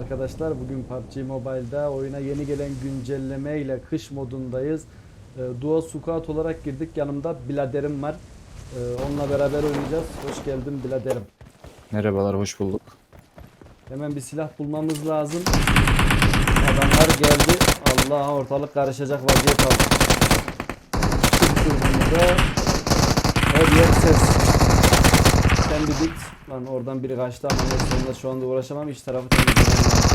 arkadaşlar. Bugün PUBG Mobile'da oyuna yeni gelen güncelleme ile kış modundayız. Ee, Duo Squad olarak girdik. Yanımda Biladerim var. Ee, onunla beraber oynayacağız. Hoş geldin Biladerim. Merhabalar, hoş bulduk. Hemen bir silah bulmamız lazım. Adamlar geldi. Allah ortalık karışacak vaziyet aldı. Her yer ses. Sen bir git. Lan oradan biri kaçtı ama neyse onunla şu anda uğraşamam. İç tarafı temizlemem lazım.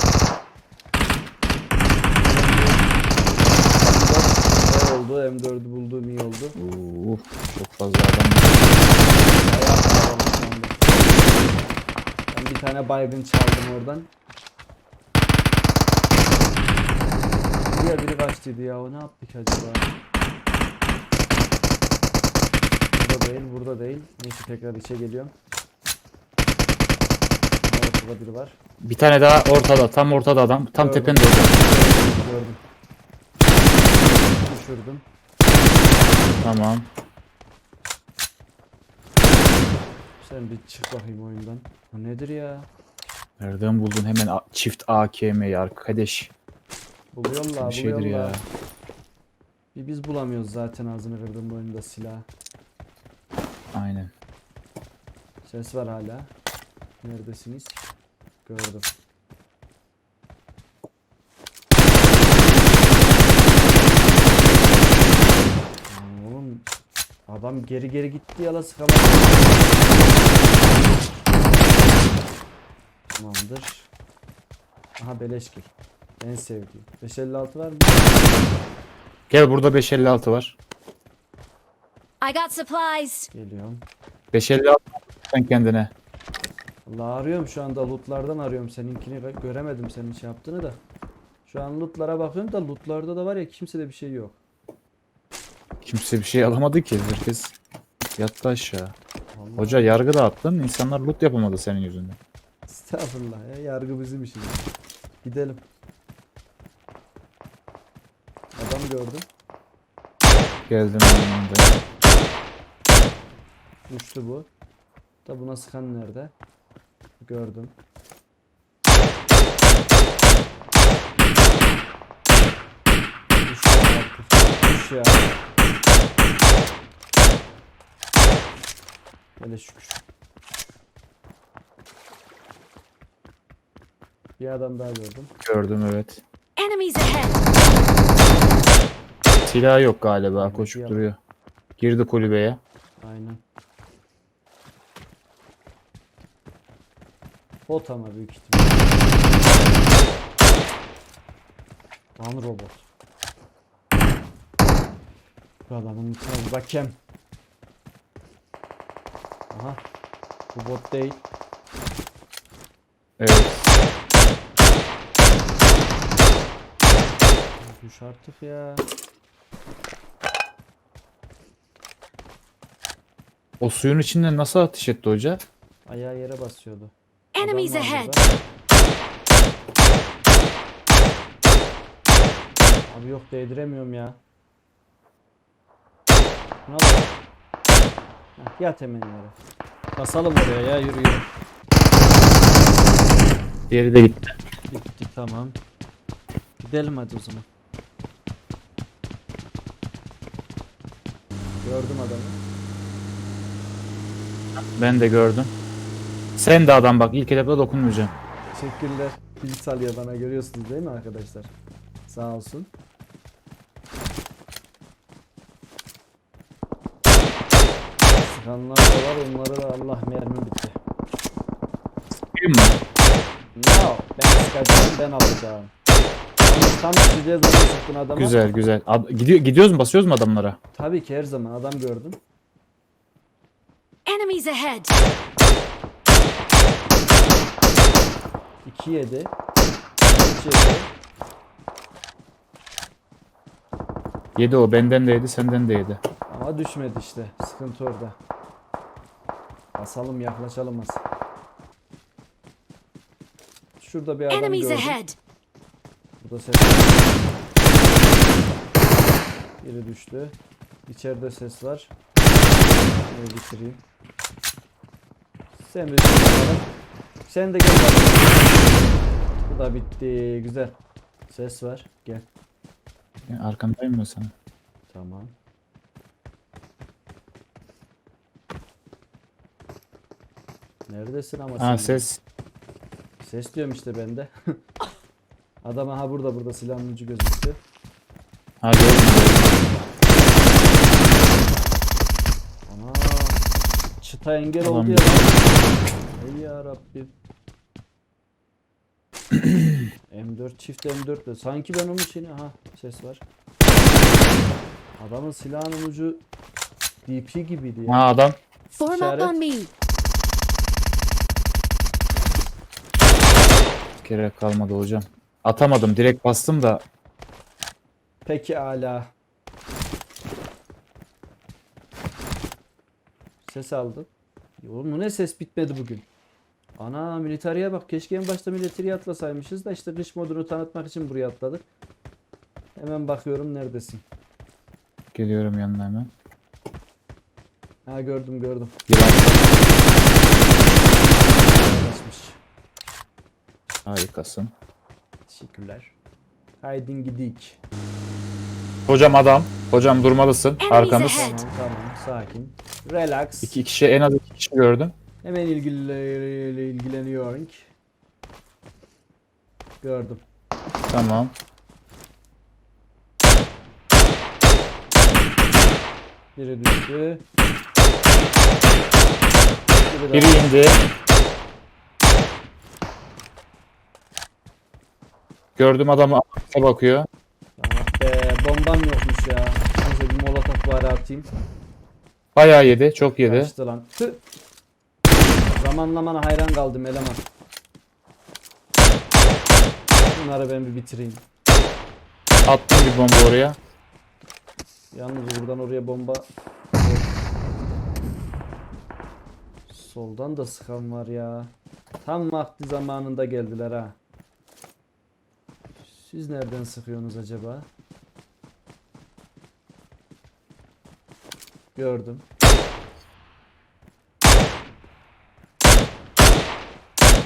M4 oldu. M4'ü bulduğum iyi oldu. Oo, çok fazla adam. Ben bir tane baygın çaldım oradan. Buraya biri kaçtıydı ya. O ne yaptık acaba? Burada değil, burada değil. Neyse tekrar içe geliyorum. Ortada biri var. Bir tane daha ortada, tam ortada adam. Tam Gördüm. tepende orada. Gördüm. Düşürdüm. Tamam. Sen bir çık bakayım oyundan. Bu nedir ya? Nereden buldun hemen a- çift AKM'yi arkadaş? Buluyorlar, Bir şeydir buluyorlar. ya. Bir biz bulamıyoruz zaten ağzını kırdım bu oyunda silah. Aynen. Ses var hala. Neredesiniz? Gördüm. Oğlum adam geri geri gitti yala sıkamadı. Tamamdır. Aha beleşkil. En sevdiğim. 556 var mı? Gel burada 556 var. I got supplies. Geliyorum. 556 sen kendine. Allah arıyorum şu anda lootlardan arıyorum seninkini gö- göremedim senin şey yaptığını da. Şu an lootlara bakıyorum da lootlarda da var ya kimsede bir şey yok. Kimse bir şey alamadı ki. Herkes yattı aşağı. Vallahi Hoca yargı dağıttın. İnsanlar loot yapamadı senin yüzünden. Estağfurullah ya yargı bizim işimiz. Gidelim. Adam gördüm. Geldim yanında. Düştü bu. Da buna sıkan nerede? Gördüm. Düş ya artık. Düş ya. Hele şükür. Bir adam daha gördüm. Gördüm evet. Enemies ahead. Silah yok galiba. Koşup duruyor. Girdi kulübeye. Aynen. Bot ama büyük ihtimal. Lan robot. Bu adamın içine bir bakayım. Aha. Bu bot değil. Evet. Düş artık ya. O suyun içinden nasıl ateş etti hoca? Ayağı yere basıyordu. Enemies ahead. Abi yok değdiremiyorum ya. Şuna bak. Heh, yat hemen yere. Basalım oraya ya yürü yürü. Diğeri de gitti. Bitti tamam. Gidelim hadi o zaman. Gördüm adamı. Ben de gördüm. Sen de adam bak ilk etapta dokunmayacağım. Teşekkürler. Pil salıyor bana görüyorsunuz değil mi arkadaşlar? Sağ olsun. Sıkanlar da var onları da Allah mermi bitti. Sıkayım mı? No ben sıkacağım ben alacağım. Tam sıkacağız onu sıktın adama. Güzel güzel. Ad- gidiyor, gidiyoruz mu basıyoruz mu adamlara? Tabii ki her zaman adam gördüm. Enemies ahead. 2 yedi. 3 yedi. Yedi o benden de yedi senden de yedi. Ama düşmedi işte. Sıkıntı orada. Basalım yaklaşalım az. Şurada bir adam Enemies gördüm. ahead. Burada ses Biri düştü. İçeride ses var. Şunu bitireyim. Sen bakalım. Sen de gel bakalım. Bu da bitti. Güzel. Ses var. Gel. Yani arkandayım mı sana? Tamam. Neredesin ama sen? Ha ses. Ses diyorum işte bende. Adam ha burada burada silahın ucu gözüktü. Ha gördüm. Ana çıta engel Adam oldu ya. Ey ya Rabbim. M4 çift M4 de sanki ben onun şeyini aha ses var. Adamın silahının ucu DP gibiydi ya. Ha adam. Form up İşaret. on me. Gerek kalmadı hocam. Atamadım. Direkt bastım da. Peki ala. Ses aldım. Oğlum bu ne ses bitmedi bugün. Ana militariye bak. Keşke en başta militariye atlasaymışız da işte kış modunu tanıtmak için buraya atladık. Hemen bakıyorum neredesin. Geliyorum yanına hemen. Ha gördüm gördüm. Yılan. Kaçmış. Harikasın. Teşekkürler. Haydin gidik. Hocam adam. Hocam durmalısın. Arkamız. Tamam tamam sakin. Relax. İki kişi en az iki kişi gördüm. Hemen ilgili ilgileniyorum. Gördüm. Tamam. Biri düştü. Biri, Biri indi. Gördüm adamı arkaya bakıyor. Ah be bombam yokmuş ya. Neyse bir molotof bari atayım. Bayağı yedi. Çok yedi. Kaçtı lan. Tüh. Zamanlamana hayran kaldım eleman. Bunları ben bir bitireyim. Attım bir bomba oraya. Yalnız buradan oraya bomba Soldan da sıkan var ya. Tam vakti zamanında geldiler ha. Siz nereden sıkıyorsunuz acaba? Gördüm.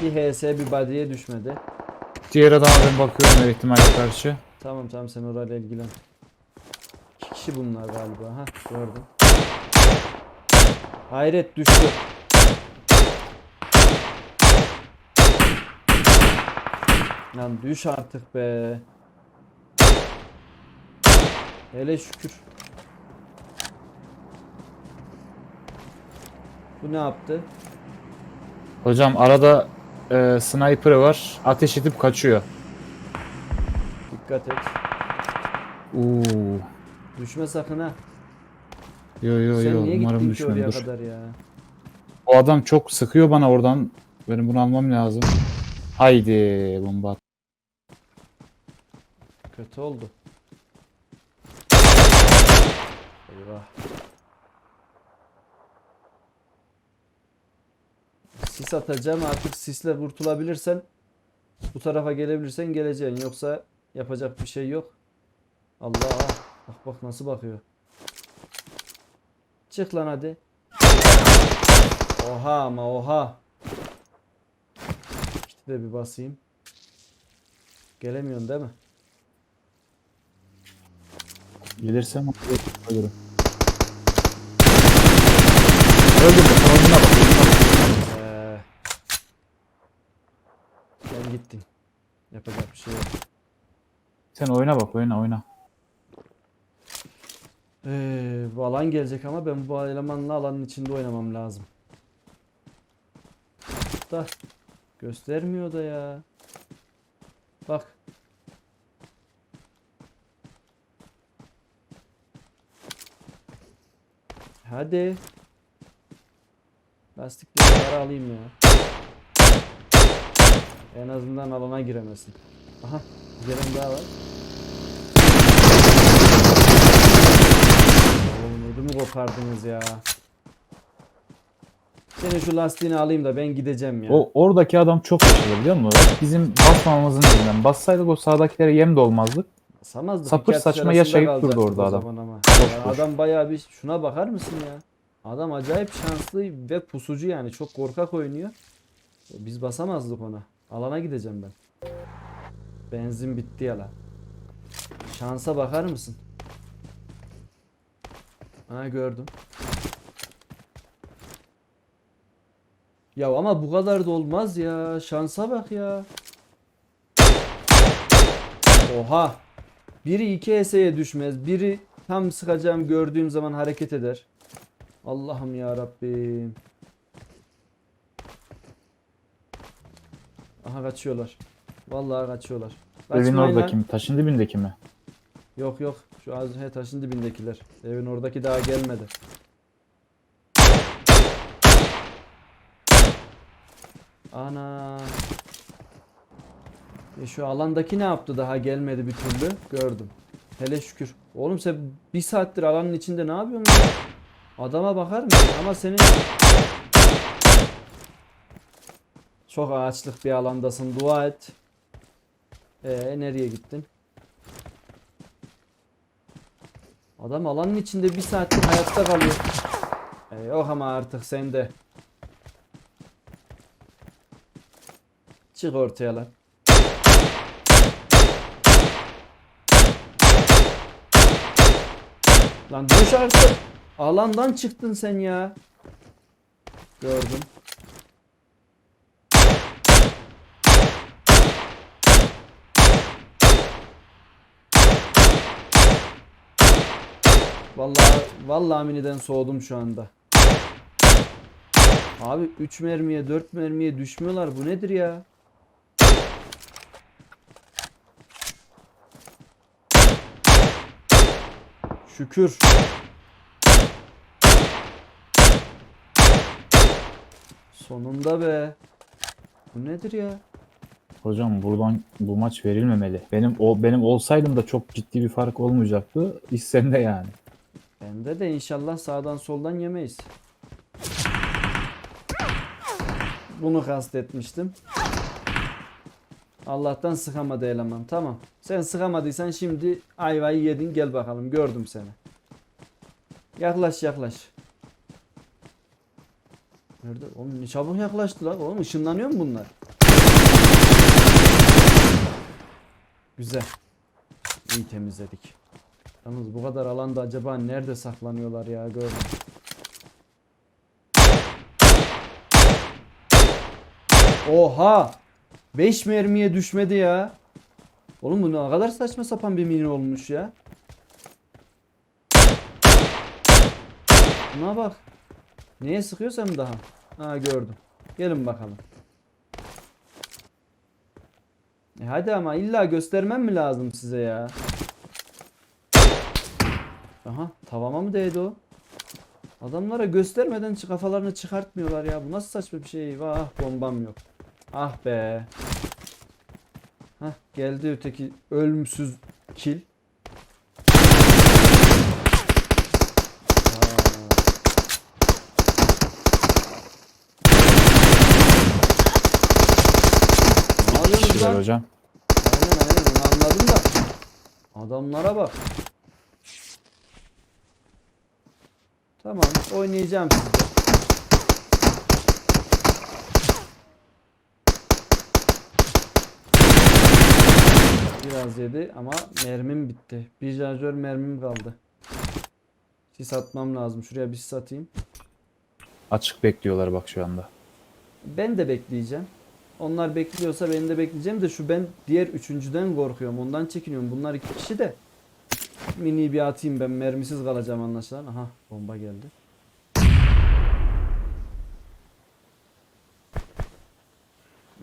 Bir HS bir body'ye düşmedi. Diğer adama ben bakıyorum her ihtimale karşı. Tamam tamam sen orayla ilgilen. İki kişi bunlar galiba. Ha gördüm. Hayret düştü. Lan düş artık be. Hele şükür. Bu ne yaptı? Hocam arada e, sniper'ı var. Ateş edip kaçıyor. Dikkat et. Uuu. Düşme sakın ha. Yo yo Sen yo niye umarım gittin ki oraya düşmüyordur. kadar ya? O adam çok sıkıyor bana oradan. Benim bunu almam lazım. Haydi bomba. at. Kötü oldu. Eyvah. Sis atacağım artık sisle kurtulabilirsen bu tarafa gelebilirsen geleceksin yoksa yapacak bir şey yok. Allah bak bak nasıl bakıyor. Çık lan hadi. Oha ama oha. İşte de bir basayım. Gelemiyorsun değil mi? Gelirsem ölürüm. Öldüm. Sonuna bak. sonuna bak. Ee, sen gittin. Yapacak bir şey yok. Sen oyna bak oyna oyna. Ee, bu alan gelecek ama ben bu elemanla alanın içinde oynamam lazım. Da göstermiyor da ya. Bak. Hadi. Lastikleri alayım ya. En azından alana giremesin. Aha, gelen daha var. Oğlum ödümü kopardınız ya. Senin şu lastiğini alayım da ben gideceğim ya. O oradaki adam çok yaşlı biliyor musun? Bizim basmamamızın yüzünden. Bassaydık o sağdakilere yem de olmazdık. Basamazdık. sapır saçma yaşayıp durdu orada adam. ama. Ya boş. adam bayağı bir şuna bakar mısın ya? Adam acayip şanslı ve pusucu yani çok korkak oynuyor. Biz basamazdık ona. Alana gideceğim ben. Benzin bitti ya lan. Şansa bakar mısın? Ha gördüm. Ya ama bu kadar da olmaz ya. Şansa bak ya. Oha. Biri iki eseye düşmez. Biri tam sıkacağım gördüğüm zaman hareket eder. Allah'ım ya Rabbim. Aha kaçıyorlar. Vallahi kaçıyorlar. Evin Kaçmayın lan. oradaki mi? Taşın dibindeki mi? Yok yok. Şu az he, taşın dibindekiler. Evin oradaki daha gelmedi. Ana. E şu alandaki ne yaptı daha gelmedi bir türlü. Gördüm. Hele şükür. Oğlum sen bir saattir alanın içinde ne yapıyorsun ya? Adama bakar mısın? Ama senin çok ağaçlık bir alandasın. Dua et. Ee, nereye gittin? Adam alanın içinde bir saattir hayatta kalıyor. E, yok ama artık sen de. Çık ortaya lan. Lan düş artık. Alandan çıktın sen ya. Gördüm. Vallahi vallahi miniden soğudum şu anda. Abi 3 mermiye 4 mermiye düşmüyorlar. Bu nedir ya? Şükür. Sonunda be. Bu nedir ya? Hocam buradan bu maç verilmemeli. Benim o benim olsaydım da çok ciddi bir fark olmayacaktı. İş sende yani. Bende de inşallah sağdan soldan yemeyiz. Bunu kastetmiştim. Allah'tan sıkamadı eleman. Tamam. Sen sıkamadıysan şimdi ayvayı yedin gel bakalım. Gördüm seni. Yaklaş yaklaş. Nerede? Oğlum ne çabuk yaklaştılar. Oğlum ışınlanıyor mu bunlar? Güzel. İyi temizledik. Yalnız bu kadar alanda acaba nerede saklanıyorlar ya gördüm. Oha! 5 mermiye düşmedi ya. Oğlum bu ne kadar saçma sapan bir mini olmuş ya. Buna bak. Neye sıkıyorsam daha. Ha gördüm. Gelin bakalım. E hadi ama illa göstermem mi lazım size ya? Aha tavama mı değdi o? Adamlara göstermeden kafalarını çıkartmıyorlar ya. Bu nasıl saçma bir şey? Vah bombam yok. Ah be. Hah geldi öteki ölümsüz kil. Lan? hocam. Aynen aynen onu anladım da. Adamlara bak. Tamam oynayacağım sizde. Biraz yedi ama mermim bitti. Bir şarjör mermim kaldı. Sis atmam lazım. Şuraya bir sis atayım. Açık bekliyorlar bak şu anda. Ben de bekleyeceğim. Onlar bekliyorsa ben de bekleyeceğim de şu ben diğer üçüncüden korkuyorum. Ondan çekiniyorum. Bunlar iki kişi de. Mini bir atayım ben mermisiz kalacağım anlaşılan. Aha bomba geldi.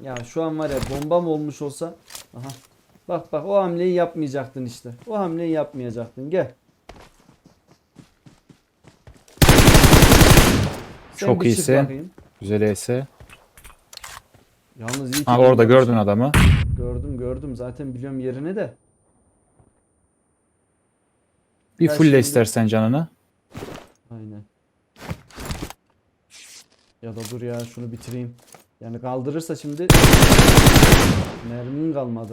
Ya şu an var ya bombam olmuş olsa. Aha. Bak bak o hamleyi yapmayacaktın işte. O hamleyi yapmayacaktın. Gel. Sen Çok bir çık iyisin. bakayım. Güzel ese. Yalnız iyi ki Ha orada bomba gördün adamı. Gördüm gördüm zaten biliyorum yerini de. Bir Ya fulle şimdi- istersen canını. Aynen. Ya da dur ya şunu bitireyim. Yani kaldırırsa şimdi mermim kalmadı.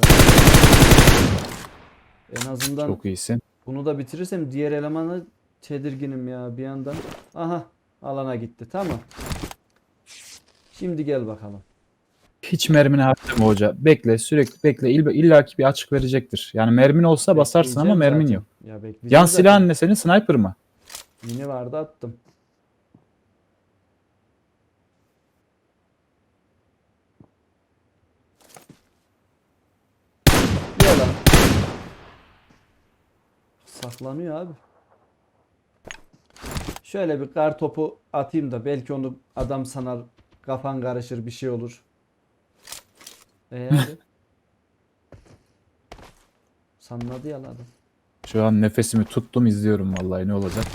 En azından Çok iyisin. bunu da bitirirsem diğer elemanı tedirginim ya bir yandan. Aha alana gitti tamam. Şimdi gel bakalım. Hiç mermini harcama hoca. Bekle sürekli bekle. İlla, illaki bir açık verecektir. Yani mermin olsa basarsın ama mermin zaten. yok. Ya Yan silahın ne senin? Sniper mı? Yine vardı attım. Lan. Saklanıyor abi. Şöyle bir kar topu atayım da belki onu adam sanar kafan karışır bir şey olur. Ee hadi. Sanladı ya lan. Şu an nefesimi tuttum izliyorum vallahi ne olacak.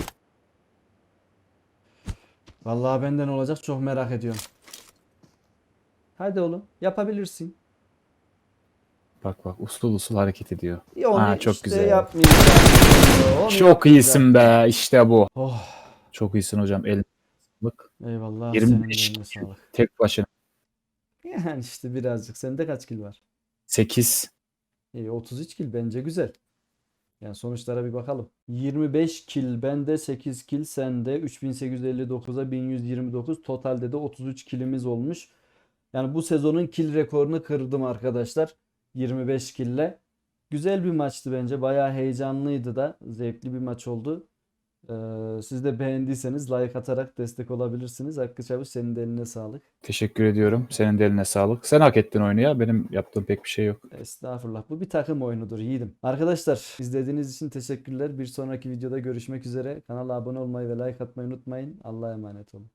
Vallahi benden olacak çok merak ediyorum. Hadi oğlum yapabilirsin. Bak bak usul usul hareket ediyor. Ya onu Ha, çok işte güzel. yapmayacağım. Onu Çok iyisin be işte bu. Oh Çok iyisin hocam. Sağlık. eyvallah 25 senin de eline sağlık. Tek başına. Yani işte birazcık. Sende kaç kill var? 8. İyi 33 kill bence güzel. Yani sonuçlara bir bakalım. 25 kill bende 8 kill sende 3859'a 1129 totalde de 33 killimiz olmuş. Yani bu sezonun kill rekorunu kırdım arkadaşlar. 25 kille. Güzel bir maçtı bence. Bayağı heyecanlıydı da. Zevkli bir maç oldu. Ee, siz de beğendiyseniz like atarak destek olabilirsiniz. Hakkı Çavuş senin de eline sağlık. Teşekkür ediyorum. Senin de eline sağlık. Sen hak ettin oyunu ya. Benim yaptığım pek bir şey yok. Estağfurullah. Bu bir takım oyunudur yiğidim. Arkadaşlar izlediğiniz için teşekkürler. Bir sonraki videoda görüşmek üzere. Kanala abone olmayı ve like atmayı unutmayın. Allah'a emanet olun.